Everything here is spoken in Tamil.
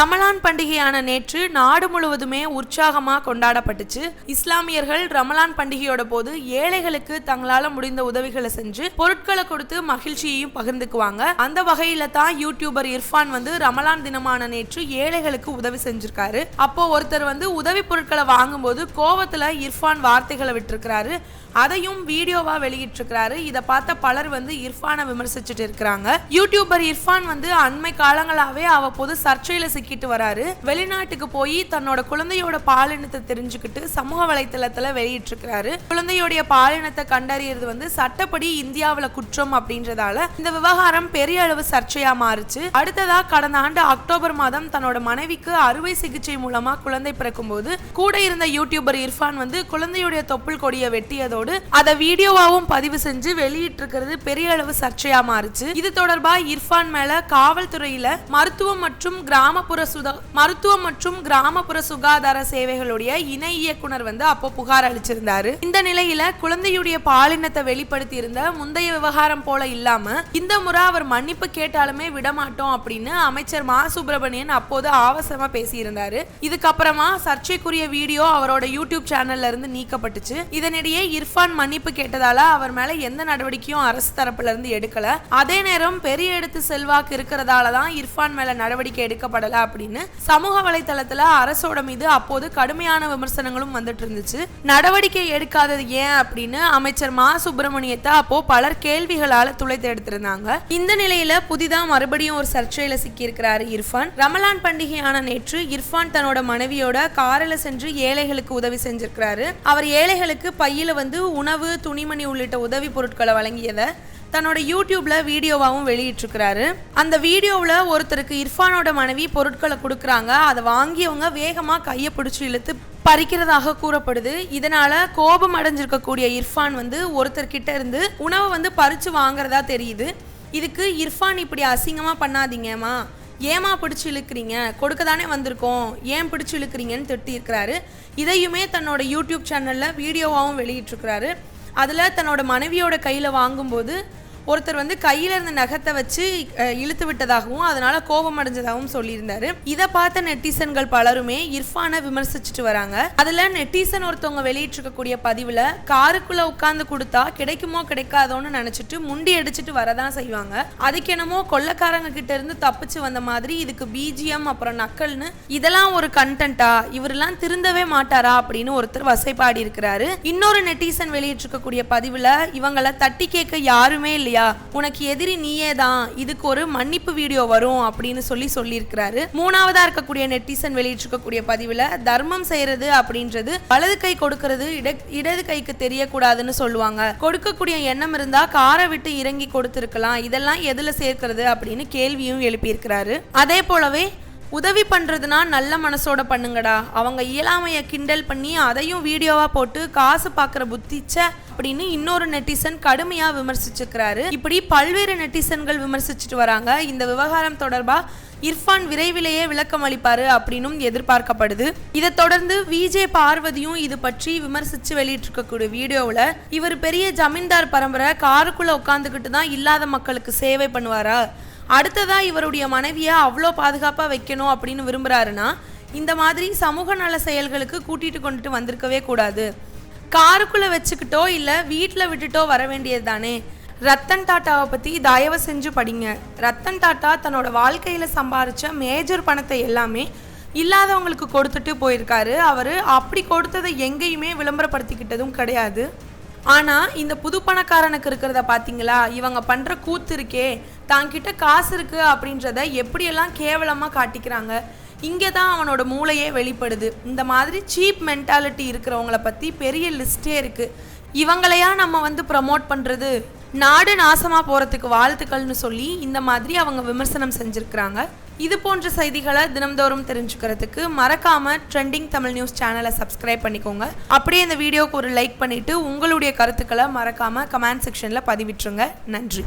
ரமலான் பண்டிகையான நேற்று நாடு முழுவதுமே உற்சாகமா கொண்டாடப்பட்டுச்சு. இஸ்லாமியர்கள் ரமலான் பண்டிகையோட போது ஏழைகளுக்கு தங்களால முடிந்த உதவிகளை செஞ்சு பொருட்களை கொடுத்து மகிழ்ச்சியையும் பகிர்ந்துக்குவாங்க. அந்த வகையில தான் யூடியூபர் இர்ஃபான் வந்து ரமலான் தினமான நேற்று ஏழைகளுக்கு உதவி செஞ்சிருக்காரு. அப்போ ஒருத்தர் வந்து உதவி பொருட்களை வாங்கும்போது கோவத்துல இர்ஃபான் வார்த்தைகளை விட்டுருக்கிறாரு. அதையும் வீடியோவா வெளியிட்டிருக்கிறாரு. இதை பார்த்த பலர் வந்து இர்ஃபானை விமர்சிச்சுட்டு இருக்கிறாங்க. யூடியூபர் இர்ஃபான் வந்து அண்மை காலங்களாவே அவ்வப்போது சர்ச்சையில சிக்கிட்டு வராரு. வெளிநாட்டுக்கு போய் தன்னோட குழந்தையோட பாலினத்தை தெரிஞ்சுக்கிட்டு சமூக வலைத்தளத்துல வெளியிட்டிருக்கிறாரு. குழந்தையோடைய பாலினத்தை கண்டறியறது வந்து சட்டப்படி இந்தியாவுல குற்றம் அப்படின்றதால இந்த விவகாரம் பெரிய அளவு சர்ச்சையா மாறுச்சு. அடுத்ததா கடந்த ஆண்டு அக்டோபர் மாதம் தன்னோட மனைவிக்கு அறுவை சிகிச்சை மூலமா குழந்தை பிறக்கும் போது கூட இருந்த யூடியூபர் இர்ஃபான் வந்து குழந்தையுடைய தொப்புள் கொடியை வெட்டியதோடு அதை வீடியோவாவும் பதிவு செஞ்சு வெளியிட்டிருக்கிறது பெரிய அளவு சர்ச்சையா மாறுச்சு. இது தொடர்பா இர்ஃபான் மேல காவல்துறையில மருத்துவம் மற்றும் கிராமப்புற சுதா மருத்துவம் மற்றும் கிராமப்புற சுகாதார சேவைகளுடைய இணை இயக்குனர் வந்து அப்போ புகார் அளிச்சிருந்தாரு. இந்த நிலையில குழந்தையுடைய பாலினத்தை வெளிப்படுத்தி இருந்த முந்தைய விவகாரம் போல இல்லாம இந்த முறை அவர் மன்னிப்பு கேட்டாலுமே விடமாட்டோம் அப்படின்னு அமைச்சர் மா. சுப்பிரமணியன் அப்போது ஆவசமா பேசியிருந்தாரு. இதுக்கப்புறமா சர்ச்சைக்குரிய வீடியோ அவரோட யூடியூப் சேனல்ல இருந்து நீக்கப்பட்டுச்சு. இதனிடையே இர்ஃபான் மன்னிப்பு கேட்டதால அவர் மேல எந்த நடவடிக்கையும் அரசு தரப்புல இருந்து எடுக்கல. அதே நேரம் பெரிய எடுத்து செல்வாக்கு இருக்கிறதால தான் இர்ஃபான் மேல நடவடிக்கை எடுக்கப்படல அப்படின்னு சமூக வலைதளத்துல அரசோட மீது அப்போது கடுமையான விமர்சனங்களும் வந்துட்டு இருந்துச்சு. நடவடிக்கை எடுக்காதது ஏன் அப்படின்னு அமைச்சர் மா. சுப்பிரமணியத்தை அப்போ பலர் கேள்விகளால துளைத்து எடுத்திருந்தாங்க. இந்த நிலையில புதிதா மறுபடியும் ஒரு சர்ச்சையில சிக்கியிருக்கிறாரு இர்ஃபான். ரமலான் பண்டிகையான நேற்று இர்ஃபான் தன்னோட மனைவியோட காரில் சென்று ஏழைகளுக்கு உதவி செஞ்சிருக்கிறாரு. அவர் ஏழைகளுக்கு பையில வந்து உணவு துணிமணி உள்ளிட்ட உதவி பொருட்களை வழங்கியதை தன்னோட யூடியூப்ல வீடியோவாகவும் வெளியிட்டிருக்கிறாரு. அந்த வீடியோவில் ஒருத்தருக்கு இர்ஃபானோட மனைவி பொருட்களை கொடுக்குறாங்க. அதை வாங்கியவங்க வேகமாக கையை பிடிச்சி இழுத்து பறிக்கிறதாக கூறப்படுது. இதனால கோபம் அடைஞ்சிருக்கக்கூடிய இர்ஃபான் வந்து ஒருத்தர்கிட்ட இருந்து உணவை வந்து பறிச்சு வாங்குறதா தெரியுது. இதுக்கு இர்ஃபான் இப்படி அசிங்கமாக பண்ணாதீங்கம்மா. ஏமா பிடிச்சி இழுக்கிறீங்க? கொடுக்க தானே வந்திருக்கோம். ஏன் பிடிச்சி இழுக்கிறீங்கன்னு திட்டி இருக்கிறாரு இதையுமே தன்னோட யூடியூப் சேனலில் வீடியோவாகவும் வெளியிட்டிருக்கிறாரு. அதில் தன்னோட மனைவியோட கையில் வாங்கும்போது ஒருத்தர் வந்து கையில இருந்த நகத்தை வச்சு இழுத்து விட்டதாகவும் அதனால கோபம் அடைஞ்சதாகவும் சொல்லியிருந்தாரு. இதை பார்த்த நெட்டிசன்கள் பலருமே இர்ஃபானை விமர்சிச்சுட்டு வராங்க. அதுல நெட்டிசன் ஒருத்தவங்க வெளியிட்டிருக்கக்கூடிய பதிவுல காருக்குள்ள உட்கார்ந்து கொடுத்தா கிடைக்குமோ கிடைக்காதோன்னு நினைச்சிட்டு முண்டி அடிச்சுட்டு வரதான் செய்வாங்க. அதுக்கு என்னமோ கொள்ளக்காரங்க கிட்ட இருந்து தப்பிச்சு வந்த மாதிரி இதுக்கு பிஜிஎம் அப்புறம் நக்கல்னு இதெல்லாம் ஒரு கண்டென்ட்டா இவரெல்லாம் திருந்தவே மாட்டாரா? அப்படின்னு ஒருத்தர் வசைப்பாடி இருக்கிறாரு இன்னொரு நெட்டிசன் வெளியிட்டிருக்கக்கூடிய பதிவுல இவங்களை தட்டி கேட்க யாருமே இல்லையா? உனக்கு எதிரி நீயே தான் இதுக்கு ஒரு மன்னிப்பு வீடியோ வரும் அப்படின்னு சொல்லி சொல்லியிருக்கிறாரு. மூணாவதா இருக்கக்கூடிய நெட்டிசன் வெளியிட்டிருக்கக்கூடிய பதிவுல தர்மம் செய்யறது அப்படின்றது வலது கை கொடுக்கறது இட இடது கைக்கு தெரியக்கூடாதுன்னு சொல்லுவாங்க. கொடுக்கக்கூடிய எண்ணம் இருந்தா காரை விட்டு இறங்கி கொடுத்துருக்கலாம். இதெல்லாம் எதுல சேர்க்கிறது? அப்படின்னு கேள்வியும் எழுப்பியிருக்கிறாரு. அதே போலவே உதவி பண்ணுறதுனா நல்ல மனசோட பண்ணுங்கடா. அவங்க இயலாமையை கிண்டல் பண்ணி அதையும் வீடியோவாக போட்டு காசு பார்க்குற புத்திச்ச அப்படின்னு இன்னொரு நெட்டிசன் கடுமையாக விமர்சிச்சிருக்கிறாரு. இப்படி பல்வேறு நெட்டிசன்கள் விமர்சிச்சுட்டு வராங்க. இந்த விவகாரம் தொடர்பாக இர்ஃபான் விரைவிலேயே விளக்கம் அளிப்பாரு அப்படின்னும் எதிர்பார்க்கப்படுது. இதை தொடர்ந்து விஜே பார்வதியும் இது பற்றி விமர்சிச்சு வெளியிட்டிருக்கக்கூடிய வீடியோவில் இவர் பெரிய ஜமீன்தார் பரம்பரை காருக்குள்ளே உட்காந்துக்கிட்டு தான் இல்லாத மக்களுக்கு சேவை பண்ணுவாரா? அடுத்ததாக இவருடைய மனைவியை அவ்வளோ பாதுகாப்பாக வைக்கணும் அப்படின்னு விரும்புகிறாருன்னா இந்த மாதிரி சமூக நல செயல்களுக்கு கூட்டிகிட்டு கொண்டுட்டு வந்திருக்கவே கூடாது. காருக்குள்ளே வச்சுக்கிட்டோ இல்லை வீட்டில் விட்டுட்டோ வர வேண்டியது தானே. ரத்தன் டாட்டாவை பற்றி தயவு செஞ்சு படிங்க. ரத்தன் டாட்டா தன்னோட வாழ்க்கையில் சம்பாரித்த மேஜர் பணத்தை எல்லாமே இல்லாதவங்களுக்கு கொடுத்துட்டு போயிருக்காரு. அவர் அப்படி கொடுத்ததை எங்கேயுமே விளம்பரப்படுத்திக்கிட்டதும் கிடையாது. ஆனால் இந்த புது பணக்காரனுக்கு இருக்கிறத பார்த்தீங்களா இவங்க பண்ணுற கூத்து இருக்கே தாங்கிட்ட காசு இருக்குது அப்படின்றத எப்படியெல்லாம் கேவலமாக காட்டிக்கிறாங்க? இங்கே தான் அவனோட மூளையே வெளிப்படுது. இந்த மாதிரி சீப் மென்டாலிட்டி இருக்கிறவங்கள பற்றி பெரிய லிஸ்ட்டே இருக்குது இவங்களையா நம்ம வந்து ப்ரமோட் பண்ணுறது நாடு நாசமாக போகிறதுக்கு வாழ்த்துக்கள்னு சொல்லி இந்த மாதிரி அவங்க விமர்சனம் செஞ்சுருக்கிறாங்க. இது போன்ற செய்திகளை தினம்தோறும் தெரிஞ்சுக்கிறதுக்கு மறக்காமல் ட்ரெண்டிங் தமிழ் நியூஸ் சேனலை சப்ஸ்கிரைப் பண்ணிக்கோங்க. அப்படியே இந்த வீடியோவுக்கு ஒரு லைக் பண்ணிவிட்டு உங்களுடைய கருத்துக்களை மறக்காமல் கமெண்ட் செக்ஷனில் பதிவிட்டுருங்க. நன்றி.